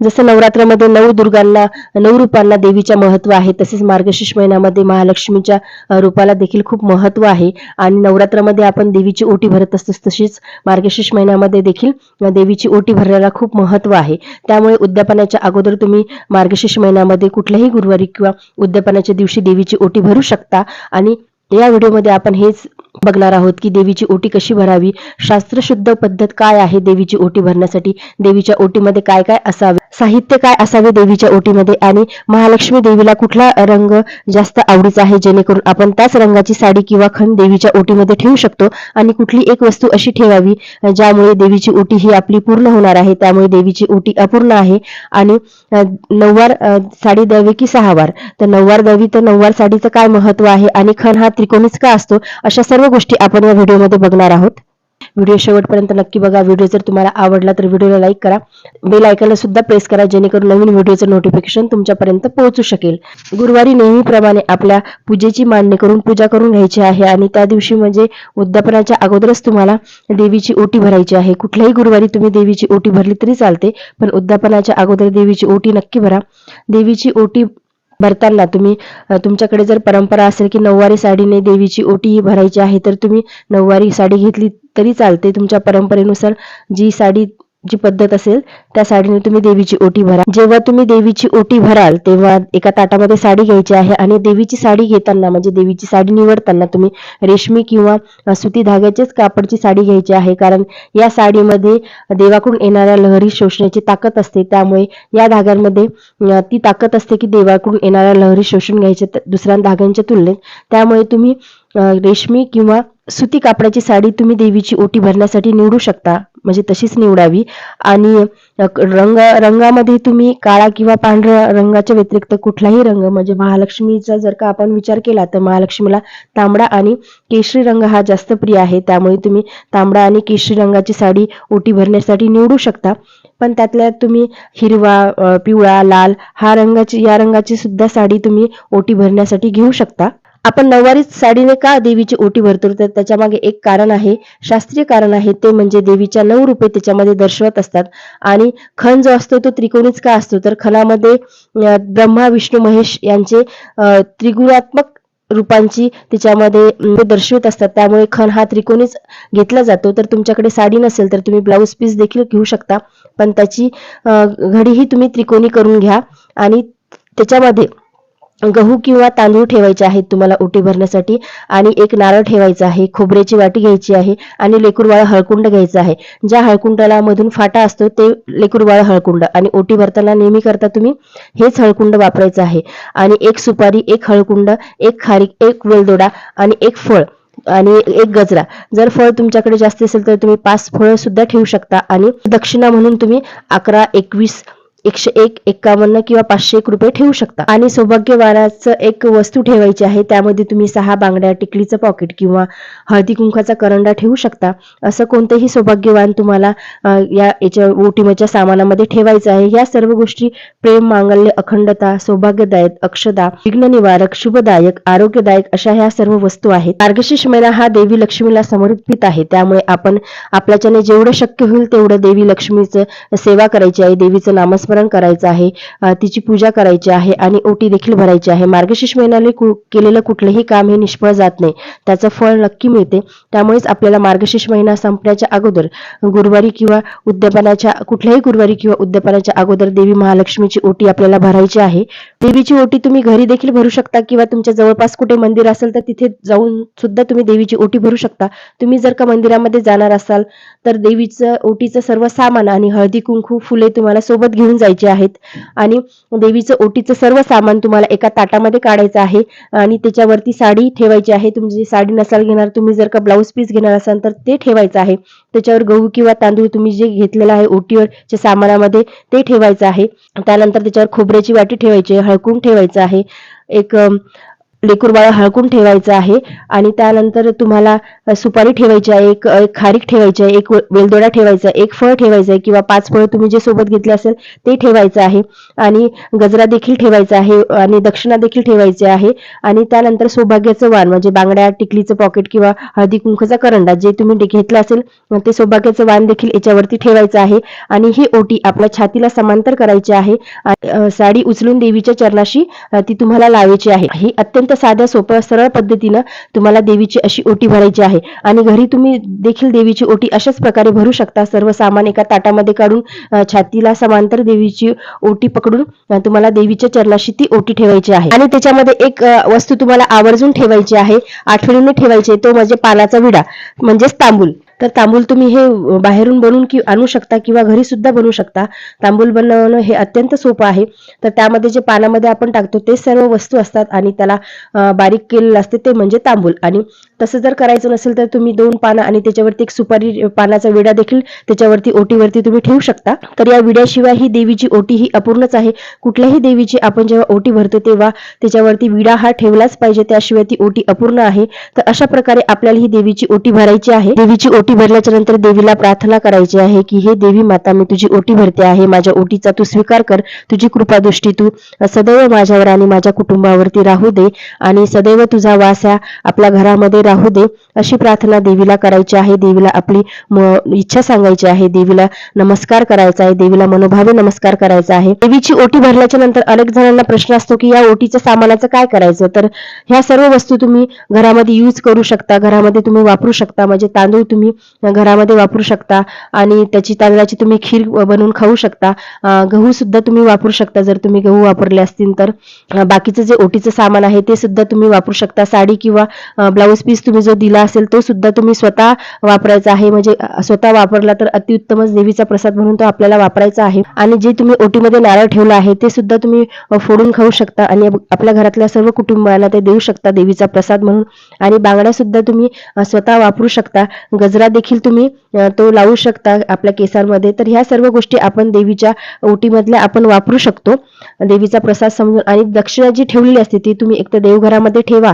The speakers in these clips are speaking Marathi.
जसं नवरात्रामध्ये नऊ दुर्गांना नऊ रूपांना देवीच्या महत्त्व आहे तसेच मार्गशीर्ष महिन्यामध्ये महालक्ष्मीच्या रूपाला देखील खूप महत्त्व आहे. आणि नवरात्रामध्ये आपण देवीची ओटी भरत असतो तशीच मार्गशीर्ष महिन्यामध्ये देखील देवीची ओटी भरण्याला खूप महत्त्व आहे. त्यामुळे उद्यापनाच्या अगोदर तुम्ही मार्गशीर्ष महिन्यामध्ये कुठल्याही गुरुवारी किंवा उद्यापनाच्या दिवशी देवीची ओटी भरू शकता. आणि या व्हिडिओमध्ये आपण हेच बघणार आहोत की देवीची ओटी कशी भरावी? शास्त्रशुद्ध पद्धत काय आहे देवीची ओटी भरण्यासाठी? देवीच्या ओटीमध्ये काय काय असावे? साहित्य काय असावे देवीच्या ओटीमध्ये? आणि महालक्ष्मी देवीला कुठला रंग जास्त आवडीचा आहे? जेणेकरून आपण त्याच रंगाची साडी किंवा खण देवीच्या ओटीमध्ये ठेवू शकतो आणि कुठली एक वस्तू अशी ठेवावी ज्यामुळे देवीची ओटी ही आपली पूर्ण होणार आहे. त्यामुळे देवीची ओटी अपूर्ण आहे. आणि नऊवार साडी द्यावी की सहावार? तर नऊवार द्यावी तर नऊवार साडीचं काय महत्त्व आहे? आणि खण हा त्रिकोणीच का असतो? अशा सर्व गोष्टी आपण या व्हिडिओमध्ये बघणार आहोत. व्हिडिओ शेवटपर्यंत नक्की बघा. व्हिडिओ जर तुम्हाला आवडला तर व्हिडिओला लाईक करा. बेल आयकॉनला सुद्धा प्रेस करा जेणेकरून नवीन व्हिडिओचं नोटिफिकेशन तुमच्यापर्यंत पोहोचू शकेल. गुरुवारी नेहमीप्रमाणे आपल्या पूजेची मांडणी करून पूजा करून घ्यायची आहे आणि त्या दिवशी म्हणजे उद्यापनाच्या अगोदरच तुम्हाला देवीची ओटी भरायची आहे. कुठल्याही गुरुवारी तुम्ही देवीची ओटी भरली तरी चालते पण उद्यापनाच्या अगोदर देवीची ओटी नक्की भरा. देवीची ओटी भरताना तुम्ही तुमच्याकडे जर परंपरा असेल की नऊवारी साडीने देवीची ओटी ही भरायची आहे तर तुम्ही नऊवारी साडी घेतली तरी चालते. तुमच्या परंपरेनुसार जी साडी जी पद्धत असेल त्या साडीने तुम्ही देवीची ओटी भरा. जेव्हा तुम्ही देवीची ओटी भराल तेव्हा एका ताटामध्ये साडी घ्यायची आहे आणि देवीची साडी घेताना म्हणजे देवीची साडी निवडताना तुम्ही रेशमी किंवा सुती धाग्याचेच कापडची साडी घ्यायची आहे. कारण या साडीमध्ये देवाकडून येणाऱ्या लहरी शोषण्याची ताकद असते. त्यामुळे या धाग्यांमध्ये ती ताकद असते की देवाकडून येणाऱ्या लहरी शोषून घ्यायच्या दुसऱ्या धाग्यांच्या तुलनेत. त्यामुळे तुम्ही रेशमी किंवा सुती कापडाची साडी तुम्ही देवीची ओटी भरण्यासाठी निवडू शकता. म्हणजे तशीच निवडावी. आणि रंग रंगामध्ये तुम्ही काळा किंवा पांढऱ्या रंगाच्या व्यतिरिक्त कुठलाही रंग म्हणजे महालक्ष्मीचा जर का आपण विचार केला तर महालक्ष्मीला तांबडा आणि केशरी रंग हा जास्त प्रिय आहे. त्यामुळे तुम्ही तांबडा आणि केशरी रंगाची साडी ओटी भरण्यासाठी निवडू शकता. पण त्यातल्या तुम्ही हिरवा पिवळा लाल हा रंगाची या रंगाची सुद्धा साडी तुम्ही ओटी भरण्यासाठी घेऊ शकता. आपण नऊवारीच साडीने का देवीची ओटी भरतो? तर त्याच्यामागे एक कारण आहे शास्त्रीय कारण आहे ते म्हणजे देवीच्या नऊ रूपे त्याच्यामध्ये दर्शवत असतात. आणि खण जो असतो तो त्रिकोणीच का असतो? तर खणामध्ये ब्रह्मा विष्णू महेश यांचे त्रिगुणात्मक रूपांची त्याच्यामध्ये दर्शवित दर्शवत असतात. त्यामुळे खण हा त्रिकोणीच घेतला जातो. तर तुमच्याकडे साडी नसेल तर तुम्ही ब्लाऊज पीस देखील घेऊ शकता. पण त्याची घडीही तुम्ही त्रिकोणी करून घ्या. आणि त्याच्यामध्ये गहू किंवा तांदूळ ठेवायचे आहेत तुम्हाला ओटी भरण्यासाठी आणि एक नारळ ठेवायचा आहे खोबऱ्याची वाटी घ्यायची आहे आणि लेकूरवाळा हळकुंड घ्यायचा आहे. ज्या हळकुंडाला मधून फाटा असतो ते लेकूरवाळा हळकुंड आणि ओटी भरताना नेहमी करता तुम्ही हेच हळकुंड वापरायचं आहे. आणि एक सुपारी एक हळकुंड एक खारीक एक वेलदोडा आणि एक फळ आणि एक गजरा. जर फळ तुमच्याकडे जास्त असेल तर तुम्ही पाच फळं सुद्धा ठेवू शकता आणि दक्षिणा म्हणून तुम्ही अकरा एकवीस एकशे एक एकावन्न किंवा पाचशे एक रुपये ठेवू शकता. आणि सौभाग्यवानाचं एक वस्तू ठेवायची आहे त्यामध्ये तुम्ही सहा बांगड्या टिकलीचं पॉकेट किंवा हळदी कुंकाचा करंडा ठेवू शकता. असं कोणतंही सौभाग्यवान तुम्हाला या याच्या ओटीमच्या सामानामध्ये ठेवायचं आहे. या सर्व गोष्टी प्रेम मांगल्य अखंडता सौभाग्यदायक अक्षदा विघ्न निवारक शुभदायक आरोग्यदायक अशा ह्या सर्व वस्तू आहेत. मार्गशीर्ष महिना हा देवी लक्ष्मीला समर्पित आहे. त्यामुळे आपण आपल्याच्याने जेवढं शक्य होईल तेवढं देवी लक्ष्मीचं सेवा करायची आहे. देवीचं नामस्मरण करायचं आहे तिची पूजा करायची आहे आणि ओटी देखील भरायची आहे. मार्गशीर्ष महिन्याने केलेलं कुठलंही काम हे निष्फळ जात नाही. त्याचं फळ नक्की मिळते. त्यामुळेच आपल्याला मार्गशीर्ष महिना संपण्याच्या अगोदर गुरुवारी किंवा उद्यापनाच्या कुठल्याही गुरुवारी किंवा उद्यापनाच्या अगोदर देवी महालक्ष्मीची ओटी आपल्याला भरायची आहे. देवीची ओटी तुम्ही घरी देखील भरू शकता किंवा तुमच्या जवळपास कुठे मंदिर असेल तर तिथे जाऊन सुद्धा तुम्ही देवीची ओटी भरू शकता. तुम्ही जर का मंदिरामध्ये जाणार असाल तर देवीचं ओटीचं सर्व सामान आणि हळदी कुंकू फुले तुम्हाला सोबत घेऊन जायचे आहेत. आणि देवीचं ओटीचं सर्व सामान तुम्हाला एका ताटामध्ये काढायचं आहे. आणि त्याच्यावरती साडी ठेवायची आहे. तुमची साडी नसाल घेणार तुम्ही जर का ब्लाऊज पीस घेणार असाल तर ते ठेवायचं आहे. त्याच्यावर गहू किंवा तांदूळ तुम्ही जे घेतलेलं आहे ओटीवरच्या सामानामध्ये ते ठेवायचं आहे. त्यानंतर त्याच्यावर खोबऱ्याची वाटी ठेवायची हळकून ठेवायचं आहे. एक अम, हळकून ठेवायचं आहे. आणि त्यानंतर तुम्हाला सुपारी ठेवायची आहे एक एक खारीक ठेवायची आहे एक वेलदोडा ठेवायचा आहे एक फळ ठेवायचं आहे किंवा पाच फळ तुम्ही जे सोबत घेतले असेल ते ठेवायचं आहे. आणि गजरा देखील ठेवायचा आहे आणि दक्षिणा देखील ठेवायची आहे. आणि त्यानंतर सौभाग्याचं वाण म्हणजे बांगड्या टिकलीचं पॉकेट किंवा हळदी कुंकूचा करंडा जे तुम्ही घेतला घेतलं असेल ते सौभाग्याचं वाण देखील याच्यावरती ठेवायचं आहे. आणि ही ओटी आपल्या छातीला समांतर करायची आहे. आणि, साडी उचलून देवीच्या चरणाशी ती तुम्हाला लावायची आहे. ही अत्यंत साध्या सोप्या सरळ पद्धतीनं तुम्हाला देवीची अशी ओटी भरायची आहे. आणि घरी तुम्ही देखील देवीची ओटी अशाच प्रकारे भरू शकता. सर्व सामान एका ताटामध्ये काढून छातीला समांतर देवीची ओटी पकडून तुम्हाला देवीच्या चरणाशी ती ओटी ठेवायची आहे. आणि त्याच्यामध्ये एक वस्तू तुम्हाला आवर्जून ठेवायची आहे. आठवणीने ठेवायची आहे, तो म्हणजे पानाचा विडा म्हणजेच तांबूल. तर तांबूल तुम्ही हे बाहेरून बनवून कि आणू शकता किंवा घरी सुद्धा बनवू शकता. तांबूल बनवणं हे अत्यंत सोपं आहे. तर त्यामध्ये जे पानामध्ये आपण टाकतो ते सर्व वस्तू असतात आणि त्याला बारीक केलेलं असते ते म्हणजे तांबूल. आणि तसं जर करायचं नसेल तर तुम्ही दोन पानं आणि त्याच्यावरती एक सुपारी पानाचा विडा देखील त्याच्यावरती ओटीवरती तुम्ही ठेवू शकता. तर या विड्याशिवाय ही देवीची ओटी ही अपूर्णच आहे. कुठल्याही देवीची आपण जेव्हा ओटी भरतो तेव्हा त्याच्यावरती विडा हा ठेवलाच पाहिजे. त्याशिवाय ती ओटी अपूर्ण आहे. तर अशा प्रकारे आपल्याला ही देवीची ओटी भरायची आहे. देवीची ओटी भरल्याच्या नंतर देवीला प्रार्थना करायची आहे की हे देवी माता मी तुझी ओटी भरते आहे. माझ्या ओटीचा तू स्वीकार कर. तुझी कृपादृष्टी तू सदैव माझ्यावर आणि माझ्या कुटुंबावरती राहू दे. आणि सदैव तुझा वास या आपल्या घरामध्ये राहू दे अशी प्रार्थना देवीला करायची आहे. देवीला आपली इच्छा सांगायची आहे. देवीला नमस्कार करायचा आहे. देवीला मनोभावे नमस्कार करायचा आहे. देवीची ओटी भरल्याच्या नंतर अनेक जणांना प्रश्न असतो की या ओटीच्या सामानाचं काय करायचं? तर ह्या सर्व वस्तू तुम्ही घरामध्ये यूज करू शकता. घरामध्ये तुम्ही वापरू शकता. म्हणजे तांदूळ तुम्ही घरामध्ये वापरू शकता आणि त्याची तांदळाची तुम्ही खीर बनवून खाऊ शकता. गहू सुद्धा तुम्ही वापरू शकता. जर तुम्ही गहू वापरले असतील तर. बाकीचं जे ओटीचं सामान आहे ते सुद्धा तुम्ही वापरू शकता. साडी किंवा ब्लाऊज पीस तुम्ही जो दिला असेल तो सुद्धा तुम्ही स्वतः वापरायचा आहे. म्हणजे स्वतः वापरला तर अतिउत्तमच देवीचा प्रसाद म्हणून तो आपल्याला वापरायचा आहे. आणि जे तुम्ही ओटीमध्ये नारळ ठेवला आहे ते सुद्धा तुम्ही फोडून खाऊ शकता आणि आपल्या घरातल्या सर्व कुटुंबाला ते देऊ शकता देवीचा प्रसाद म्हणून. आणि बांगड्या सुद्धा तुम्ही स्वतः वापरू शकता. गजरा देखील तुम्ही तो लावू शकता आपल्या केसांमध्ये. तर ह्या सर्व गोष्टी आपण देवीच्या ओटीमधल्या आपण वापरू शकतो. देवीचा प्रसाद समजून आणि दक्षिणा जी ठेवलेली असते ती तुम्ही एक तर देवघरामध्ये ठेवा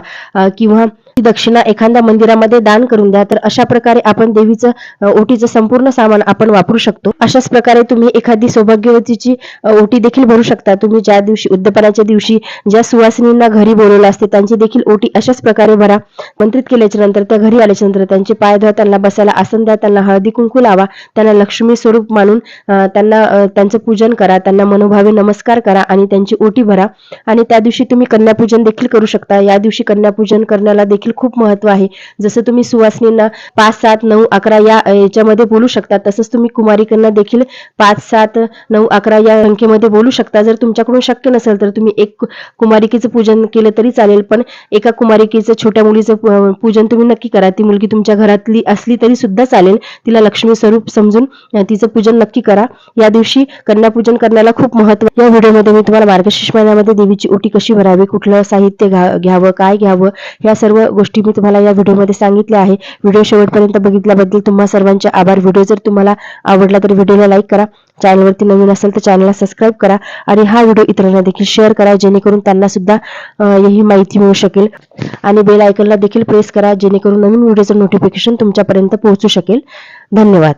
किंवा दक्षिणा एखाद्या मंदिरामध्ये दान करून द्या तर अशा प्रकारे आपण देवीचं ओटीचं संपूर्ण सामान आपण वापरू शकतो. अशाच प्रकारे तुम्ही एखादी सौभाग्यवतीची ओटी देखील भरू शकता. तुम्ही ज्या दिवशी उद्यापनाच्या दिवशी ज्या सुवासिनींना घरी बोलवलं असते त्यांची देखील ओटी अशाच प्रकारे भरा. मंत्रित केल्याच्यानंतर त्या घरी आल्याच्यानंतर त्यांचे पाय धुवा त्यांना बसायला आसन द्या त्यांना हळदी कुंकू लावा त्यांना लक्ष्मी स्वरूप मानून त्यांना त्यांचं पूजन करा त्यांना मनोभावे नमस्कार करा आणि त्यांची ओटी भरा. आणि त्या दिवशी तुम्ही कन्यापूजन देखील करू शकता. या दिवशी कन्यापूजन करण्याला देखील देखील खूप महत्त्व आहे. जसं तुम्ही सुवासिनींना पाच सात नऊ अकरा या याच्यामध्ये बोलू शकता. तसंच तुम्ही कुमारिकांना देखील पाच सात नऊ अकरा या संख्येमध्ये बोलू शकता. जर तुमच्याकडून शक्य नसेल तर तुम्ही एक कुमारिकेचं पूजन केलं तरी चालेल. पण एका कुमारिकेचं छोट्या मुलीचं पूजन तुम्ही नक्की करा. ती मुलगी तुमच्या घरातली असली तरी सुद्धा चालेल. तिला लक्ष्मी स्वरूप समजून तिचं पूजन नक्की करा. या दिवशी कन्यापूजन करण्याला खूप महत्त्व या व्हिडिओमध्ये मी तुम्हाला मार्गशीर्ष महिन्यामध्ये देवीची ओटी कशी भरावी कुठलं साहित्य घ्या- घ्यावं काय घ्यावं ह्या सर्व गोष्टी मी तुम्हाला या व्हिडिओमध्ये सांगितल्या आहे. व्हिडिओ शेवटपर्यंत बघितल्याबद्दल तुम्हा सर्वांचे आभार. व्हिडिओ जर तुम्हाला आवडला तर व्हिडिओला लाईक करा. चॅनलवरती नवीन असेल तर चॅनलला सबस्क्राईब करा आणि हा व्हिडिओ इतरांना देखील शेअर करा जेणेकरून त्यांना सुद्धा ही माहिती मिळू शकेल. आणि बेल आयकनला देखील प्रेस करा जेणेकरून नवीन व्हिडिओचं नोटिफिकेशन तुमच्यापर्यंत पोहोचू शकेल. धन्यवाद.